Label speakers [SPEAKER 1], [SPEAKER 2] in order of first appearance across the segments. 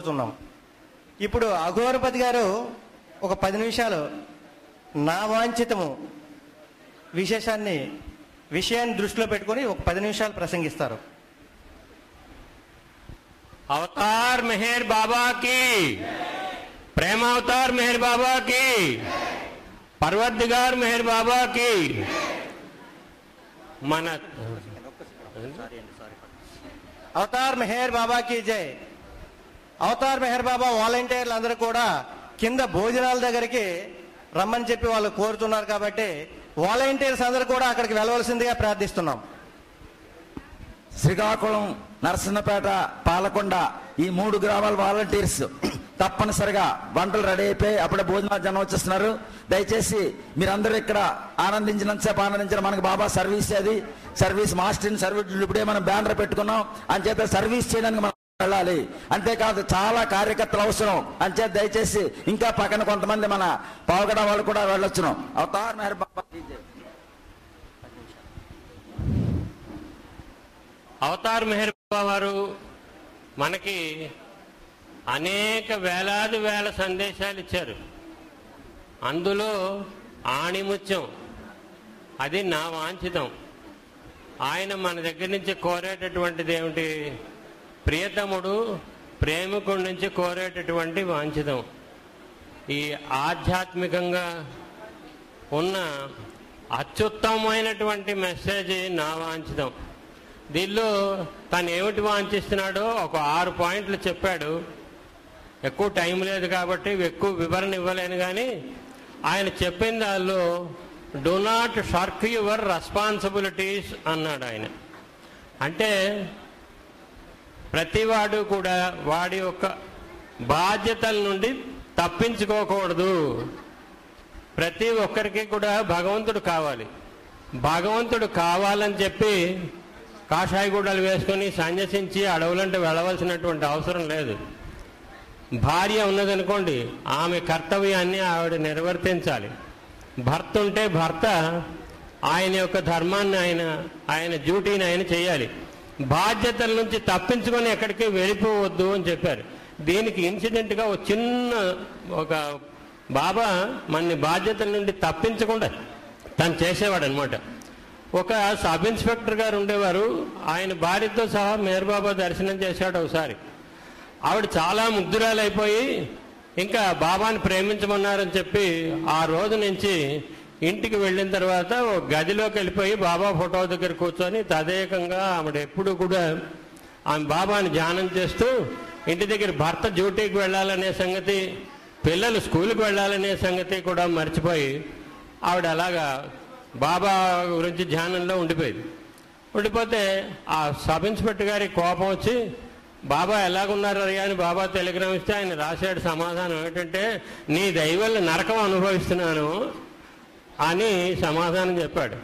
[SPEAKER 1] చూస్తున్నాం ఇప్పుడు అఘోరపతి గారు ఒక పది నిమిషాలు నా వాంఛితము విశేషాన్ని విషయాన్ని దృష్టిలో పెట్టుకొని ఒక పది నిమిషాలు ప్రసంగిస్తారు.
[SPEAKER 2] అవతార్ మెహర్ బాబాకి ప్రేమావతార్ మెహర్ బాబాకి పర్వత్ గారు మెహర్ బాబాకి మన
[SPEAKER 1] అవతార్ మెహర్ బాబాకి జై. అవతార్ మెహర్ బాబా వాలంటీర్లు అందరూ కూడా కింద భోజనాల దగ్గరికి రమ్మని చెప్పి వాళ్ళు కోరుతున్నారు కాబట్టి వాలంటీర్స్ అందరూ కూడా అక్కడికి వెళ్ళవలసిందిగా ప్రార్థిస్తున్నాం.
[SPEAKER 3] శ్రీకాకుళం నరసింహపేట పాలకొండ ఈ మూడు గ్రామాల వాలంటీర్స్ తప్పనిసరిగా వంటలు రెడీ అయిపోయి అప్పుడే భోజనాలు జనం వచ్చేస్తున్నారు దయచేసి మీరందరూ ఇక్కడ ఆనందించినంతసేపు ఆనందించిన మనకి బాబా సర్వీస్ అది. సర్వీస్ మాస్టర్ సర్వీస్ ఇప్పుడే మనం బ్యానర్ పెట్టుకున్నాం. అని చేత సర్వీస్ చేయడానికి మనం వెళ్ళాలి. అంతేకాదు చాలా కార్యకర్తలు అవసరం. అంటే దయచేసి ఇంకా పక్కన కొంతమంది మన పావుగడ వాళ్ళు కూడా వెళ్ళొచ్చును. అవతార్ మెహర్ బాబా
[SPEAKER 2] అవతార్ మెహర్ బాబా వారు మనకి అనేక వేలాది వేల సందేశాలు ఇచ్చారు. అందులో ఆణిముత్యం అది నా వాంఛితం. ఆయన మన దగ్గర నుంచి కోరేటటువంటిది ఏమిటి? ప్రియతముడు ప్రేమికుడి నుంచి కోరేటటువంటి వాంఛితం. ఈ ఆధ్యాత్మికంగా ఉన్న అత్యుత్తమమైనటువంటి మెసేజ్ నా వాంఛితం. దీనిలో తను ఏమిటి వాంఛిస్తున్నాడో ఒక ఆరు పాయింట్లు చెప్పాడు. ఎక్కువ టైం లేదు కాబట్టి ఎక్కువ వివరణ ఇవ్వలేను కానీ ఆయన చెప్పిన దానిలో do not shirk your responsibilities అన్నాడు ఆయన. అంటే ప్రతివాడు కూడా వాడి యొక్క బాధ్యతల నుండి తప్పించుకోకూడదు. ప్రతి ఒక్కరికి కూడా భగవంతుడు కావాలి. భగవంతుడు కావాలని చెప్పి కాషాయగూడలు వేసుకొని సన్యసించి అడవులంటే వెళ్ళవలసినటువంటి అవసరం లేదు. భార్య ఉన్నదనుకోండి ఆమె కర్తవ్యాన్ని ఆవిడ నిర్వర్తించాలి. భర్త ఉంటే భర్త ఆయన యొక్క ధర్మాన్ని ఆయన ఆయన డ్యూటీని ఆయన చేయాలి. బాధ్యతల నుంచి తప్పించుకొని ఎక్కడికి వెళ్ళిపోవద్దు అని చెప్పారు. దీనికి ఇన్సిడెంట్గా ఒక చిన్న ఒక బాబా మన బాధ్యతల నుండి తప్పించకుండా తను చేసేవాడు అనమాట ఒక సబ్ ఇన్స్పెక్టర్ గారు ఉండేవారు. ఆయన భార్యతో సహా మేర్ బాబా దర్శనం చేశాడు ఒకసారి. ఆవిడ చాలా ముగ్ధురాలైపోయి ఇంకా బాబాని ప్రేమించమన్నారని చెప్పి ఆ రోజు నుంచి ఇంటికి వెళ్ళిన తర్వాత గదిలోకి వెళ్ళిపోయి బాబా ఫోటో దగ్గర కూర్చొని తదేకంగా ఆవిడ ఎప్పుడు కూడా ఆమె బాబాని ధ్యానం చేస్తూ ఇంటి దగ్గర భర్త డ్యూటీకి వెళ్ళాలనే సంగతి పిల్లలు స్కూల్కి వెళ్ళాలనే సంగతి కూడా మర్చిపోయి ఆవిడ అలాగా బాబా గురించి ధ్యానంలో ఉండిపోయింది. ఉండిపోతే ఆ సబ్ ఇన్స్పెక్టర్ గారికి కోపం వచ్చి బాబా ఎలాగున్నారు అయ్యా? అని బాబా టెలిగ్రామ్ ఇస్తే ఆయన రాశాడు సమాధానం. ఏంటంటే నీ దయవల్ల నరకం అనుభవిస్తున్నాను. అని సమాధానం చెప్పాడు.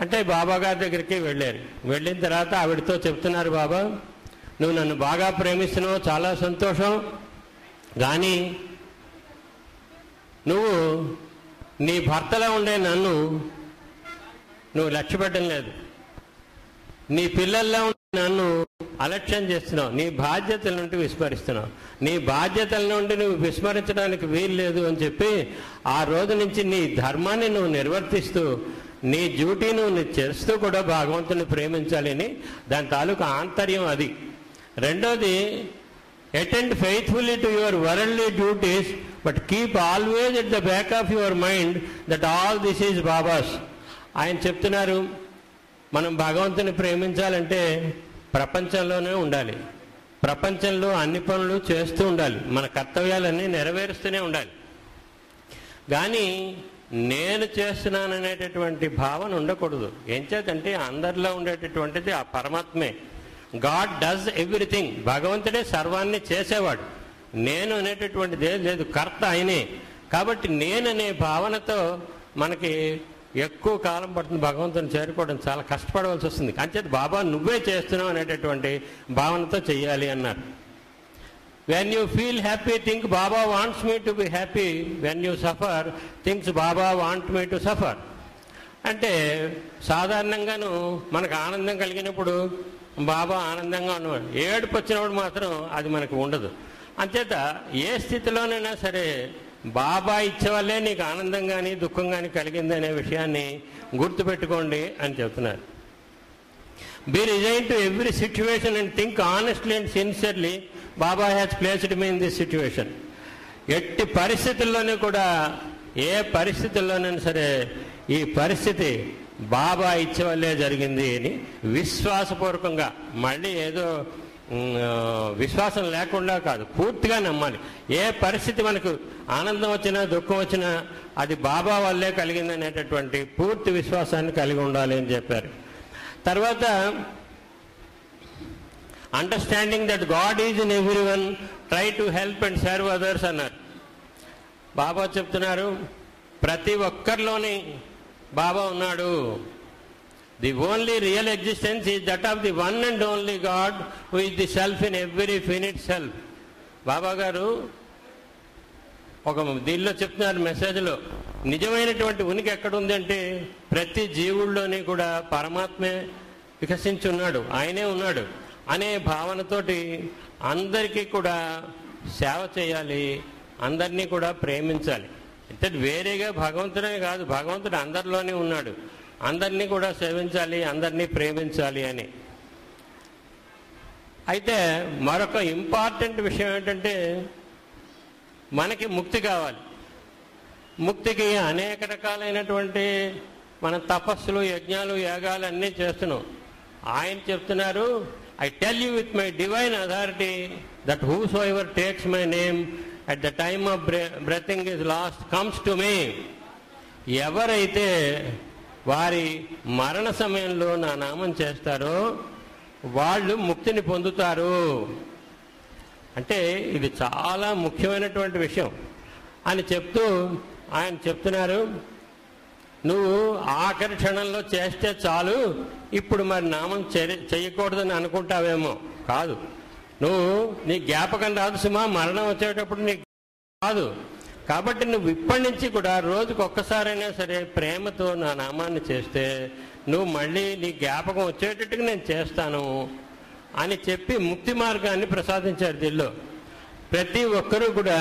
[SPEAKER 2] అంటే బాబా గారి దగ్గరికి వెళ్ళారు. వెళ్ళిన తర్వాత ఆవిడతో చెప్తున్నారు బాబా నువ్వు నన్ను బాగా ప్రేమిస్తున్నావు చాలా సంతోషం. కానీ నువ్వు నీ భర్తలో ఉండే నన్ను నువ్వు లక్ష్యపెట్టడం లేదు. నీ పిల్లల్లో ఉండే నన్ను అలక్ష్యం చేస్తున్నావు. నీ బాధ్యతల నుండి విస్మరిస్తున్నావు. నీ బాధ్యతల నుండి నువ్వు విస్మరించడానికి వీలు లేదు అని చెప్పి ఆ రోజు నుంచి నీ ధర్మాన్ని నువ్వు నిర్వర్తిస్తూ నీ డ్యూటీ నువ్వు చేస్తూ కూడా భగవంతుని ప్రేమించాలని దాని తాలూకు ఆంతర్యం అది. రెండోది attend faithfully to your worldly duties but keep always at the back of your mind that all this is Baba's ఆయన చెప్తున్నారు మనం భగవంతుని ప్రేమించాలంటే ప్రపంచంలోనే ఉండాలి. ప్రపంచంలో అన్ని పనులు చేస్తూ ఉండాలి. మన కర్తవ్యాలన్నీ నెరవేరుస్తూనే ఉండాలి. కానీ నేను చేస్తున్నాననేటటువంటి భావన ఉండకూడదు. ఏం చేతంటే అందరిలో ఉండేటటువంటిది ఆ పరమాత్మే. God does everything. భగవంతుడే సర్వాన్ని చేసేవాడు. నేను అనేటటువంటిది లేదు. కర్త ఆయనే. కాబట్టి నేననే భావనతో మనకి ఎక్కువ కాలం పడుతుంది భగవంతుని చేరుకోవడం చాలా కష్టపడవలసి వస్తుంది. అంచేది బాబా నువ్వే చేస్తున్నావు అనేటటువంటి భావనతో చెయ్యాలి అన్నారు. When you feel happy think Baba wants me to be happy when you suffer thinks Baba want me to suffer అంటే సాధారణంగాను మనకు ఆనందం కలిగినప్పుడు బాబా ఆనందంగా ఉన్నవాడు. ఏడుపు వచ్చినప్పుడు మాత్రం అది మనకు ఉండదు. అంచేత ఏ స్థితిలోనైనా సరే బాబా ఇచ్చవల్లే నీకు ఆనందం కానీ దుఃఖం కానీ కలిగింది అనే విషయాన్ని గుర్తుపెట్టుకోండి అని చెప్తున్నారు. Be resign to every situation and think honestly and sincerely Baba has placed me in this situation ఎట్టి పరిస్థితుల్లోనూ కూడా ఏ పరిస్థితుల్లోనైనా సరే ఈ పరిస్థితి బాబా ఇచ్చవల్లే జరిగింది అని విశ్వాసపూర్వకంగా మళ్ళీ ఏదో విశ్వాసం లేకుండా కాదు పూర్తిగా నమ్మాలి. ఏ పరిస్థితి మనకు ఆనందం వచ్చినా దుఃఖం వచ్చినా అది బాబా వల్లే కలిగింది అనేటటువంటి పూర్తి విశ్వాసాన్ని కలిగి ఉండాలి అని చెప్పారు. తర్వాత understanding that God is in every one try to help and serve others అన్నారు. బాబా చెప్తున్నారు ప్రతి ఒక్కరిలోని బాబా ఉన్నాడు. The only real existence is that of the one and only God who is the self in every finite self Baba garu ఒక దీనిలో చెప్తున్నారు మెసేజ్లో. నిజమైనటువంటి ఉనికి ఎక్కడుంది అంటే ప్రతి జీవుల్లోని కూడా పరమాత్మే వికసించి ఉన్నాడు ఆయనే ఉన్నాడు అనే భావనతోటి అందరికీ కూడా సేవ చేయాలి అందరినీ కూడా ప్రేమించాలి. అంటే వేరేగా భగవంతుడే కాదు భగవంతుడు అందరిలోనే ఉన్నాడు. అందరినీ కూడా సేవించాలి అందరినీ ప్రేమించాలి అని. అయితే మరొక ఇంపార్టెంట్ విషయం ఏంటంటే మనకి ముక్తి కావాలి. ముక్తికి అనేక రకాలైనటువంటి మన తపస్సులు యజ్ఞాలు యాగాలు అన్నీ చేస్తున్నాం. ఆయన చెప్తున్నారు I tell you with my divine authority that whosoever takes my name at the time of breathing his last comes to me ఎవరైతే వారి మరణ సమయంలో నా నామం చేస్తారో వాళ్ళు ముక్తిని పొందుతారు. అంటే ఇది చాలా ముఖ్యమైనటువంటి విషయం. అని చెప్తూ ఆయన చెప్తున్నారు నువ్వు ఆఖరి క్షణంలో చేస్తే చాలు ఇప్పుడు మరి నామం చేయకూడదని చెయ్యకూడదని అనుకుంటావేమో. కాదు. నువ్వు నీ జ్ఞాపకం రాదు సుమా మరణం వచ్చేటప్పుడు నీ కాదు. కాబట్టి నువ్వు ఇప్పటి నుంచి కూడా రోజుకు ఒక్కసారైనా సరే ప్రేమతో నా నామాన్ని చేస్తే నువ్వు మళ్ళీ నీ జ్ఞాపకం వచ్చేటట్టుగా నేను చేస్తాను అని చెప్పి ముక్తి మార్గాన్ని ప్రసాదించారు దీనిలో. ప్రతి ఒక్కరూ కూడా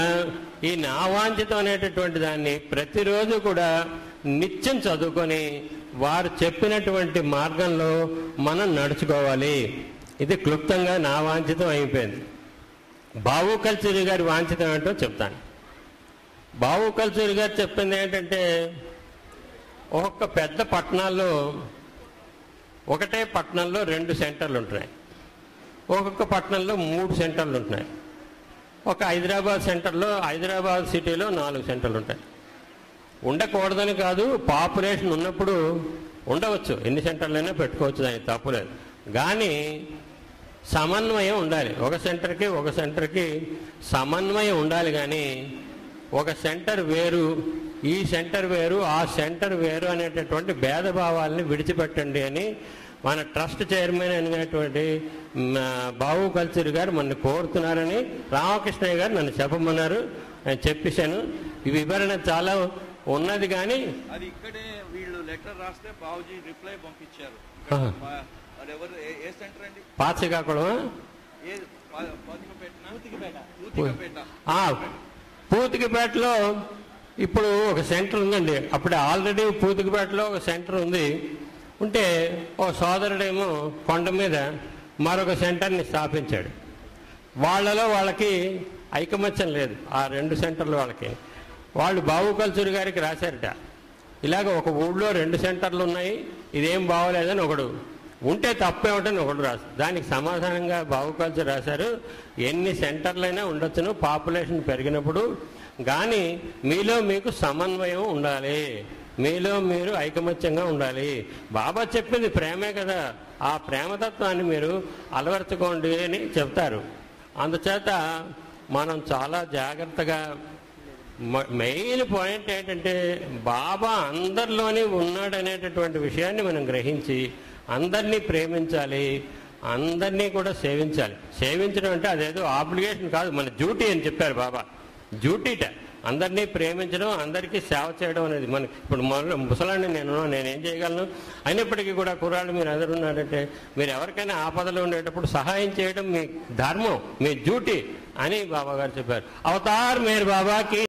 [SPEAKER 2] ఈ నావాంఛితం అనేటటువంటి దాన్ని ప్రతిరోజు కూడా నిత్యం చదువుకొని వారు చెప్పినటువంటి మార్గంలో మనం నడుచుకోవాలి. ఇది క్లుప్తంగా నా వాంఛితం అయిపోయింది. బావు కల్చరి గారి వాంఛితం ఏంటో చెప్తాను. బాబు కల్చూరి గారు చెప్పింది ఏంటంటే ఒక్కొక్క పెద్ద పట్టణాల్లో ఒకటే పట్టణంలో రెండు సెంటర్లు ఉంటున్నాయి. ఒక్కొక్క పట్టణంలో మూడు సెంటర్లు ఉంటున్నాయి. ఒక హైదరాబాద్ సెంటర్లో హైదరాబాద్ సిటీలో నాలుగు సెంటర్లు ఉంటాయి. ఉండకూడదని కాదు పాపులేషన్ ఉన్నప్పుడు ఉండవచ్చు. ఎన్ని సెంటర్లైనా పెట్టుకోవచ్చు దానికి తప్పులేదు కానీ సమన్వయం ఉండాలి. ఒక సెంటర్కి ఒక సెంటర్కి సమన్వయం ఉండాలి కానీ ఒక సెంటర్ వేరు ఈ సెంటర్ వేరు ఆ సెంటర్ వేరు అనేటటువంటి భేదభావాల్ని విడిచిపెట్టండి అని మన ట్రస్ట్ చైర్మన్ అనేటువంటి బాబు కల్చర్ గారు మన కోరుతున్నారని రామకృష్ణయ్య గారు నన్ను చెప్పమన్నారు నేను చెప్పేశాను ఈ వివరణ చాలా ఉన్నది కానీ
[SPEAKER 4] అది ఇక్కడే వీళ్ళు లెటర్ రాస్తే బాబుజీ రిప్లై పంపించారు ఏ- సెంటర్ అండి
[SPEAKER 2] పూతికిపేటలో ఇప్పుడు ఒక సెంటర్ ఉందండి. అప్పుడే ఆల్రెడీ పూతికిపేటలో ఒక సెంటర్ ఉంది. ఉంటే ఓ సోదరుడేమో కొండ మీద మరొక సెంటర్ని స్థాపించాడు. వాళ్ళలో వాళ్ళకి ఐకమత్యం లేదు. ఆ రెండు సెంటర్లు వాళ్ళకి. వాళ్ళు బాబు కల్చూరి గారికి రాశారట. ఇలాగ ఒక ఊళ్ళో రెండు సెంటర్లు ఉన్నాయి. ఇదేం బాగోలేదని ఒకడు ఉంటే తప్పేమిటని ఒకడు రాసు. దానికి సమాధానంగా బాబు రాశారు. ఎన్ని సెంటర్లైనా ఉండొచ్చును పాపులేషన్ పెరిగినప్పుడు. కానీ మీలో మీకు సమన్వయం ఉండాలి. మీలో మీరు ఐకమత్యంగా ఉండాలి. బాబా చెప్పింది ప్రేమే కదా. ఆ ప్రేమతత్వాన్ని మీరు అలవర్చుకోండి అని చెప్తారు. అందుచేత మనం చాలా జాగ్రత్తగా మ- మెయిన్ పాయింట్ ఏంటంటే బాబా అందరిలోనే ఉన్నాడనేటటువంటి విషయాన్ని మనం గ్రహించి అందరినీ ప్రేమించాలి అందరినీ కూడా సేవించాలి. సేవించడం అంటే అదేదో ఆబ్లిగేషన్ కాదు మన డ్యూటీ అని చెప్పారు బాబా. డ్యూటీట అందరినీ ప్రేమించడం అందరికీ సేవ చేయడం అనేది మనకి ఇప్పుడు మొదలు ముసలాన్ని నేను నేనేం చేయగలను? అయినప్పటికీ కూడా కుర్రాళ్ళు మీరు అందరు ఉన్నారంటే మీరు ఎవరికైనా ఆపదలో ఉండేటప్పుడు సహాయం చేయడం మీ ధర్మం మీ డ్యూటీ అని బాబా గారు చెప్పారు. అవతార్ మీరు బాబాకి